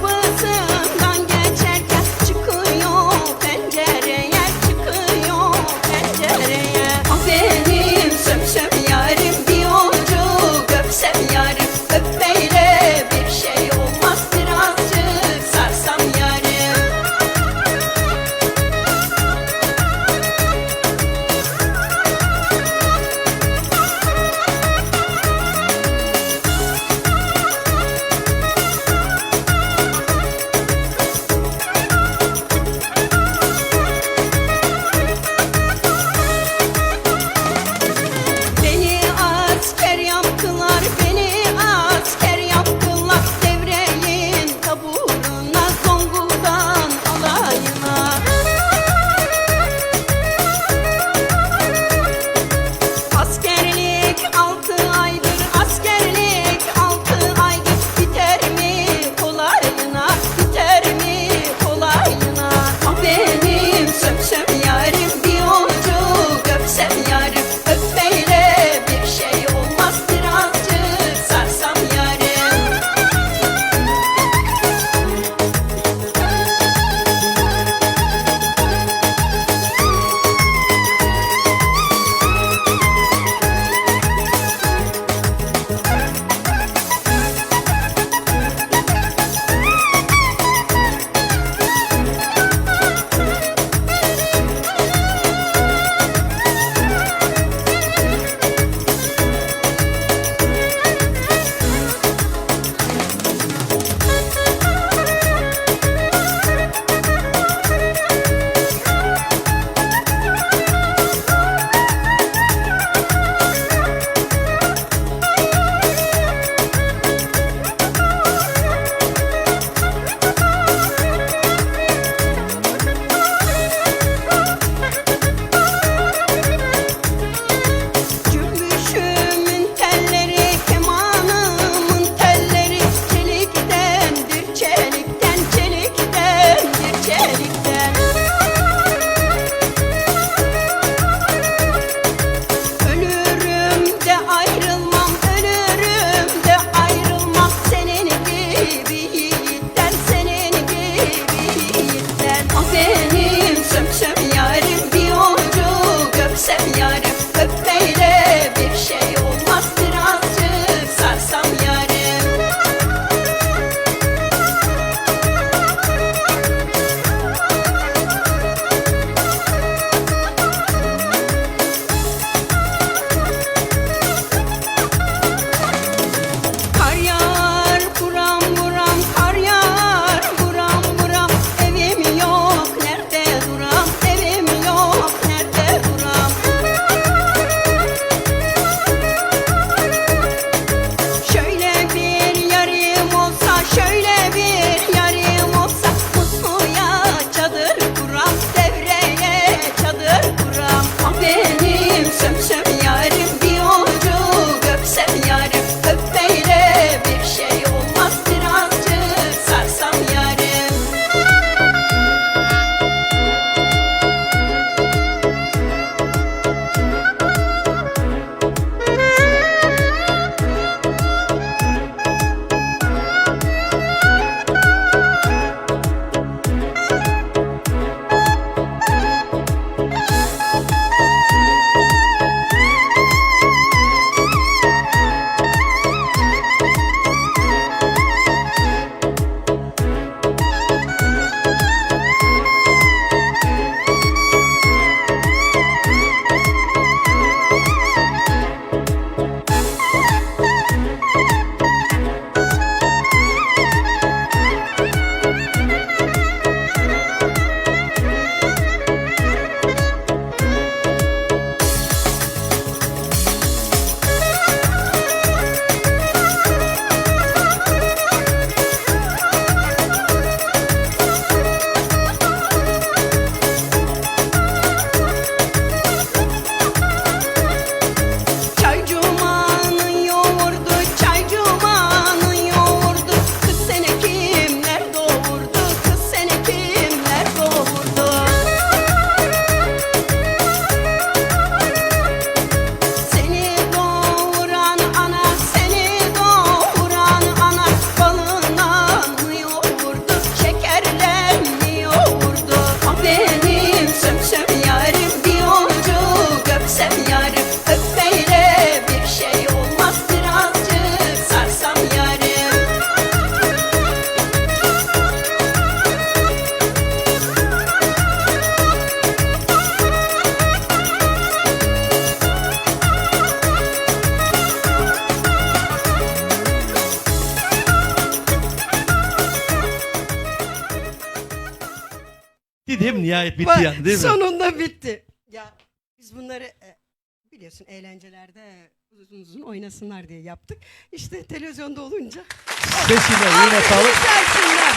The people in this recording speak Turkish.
what Nihayet bitti yani değil mi? Sonunda bitti. Ya biz bunları e, biliyorsun eğlencelerde uzun uzun oynasınlar diye yaptık. İşte televizyonda olunca Sesine yine sağlık. gelsinler.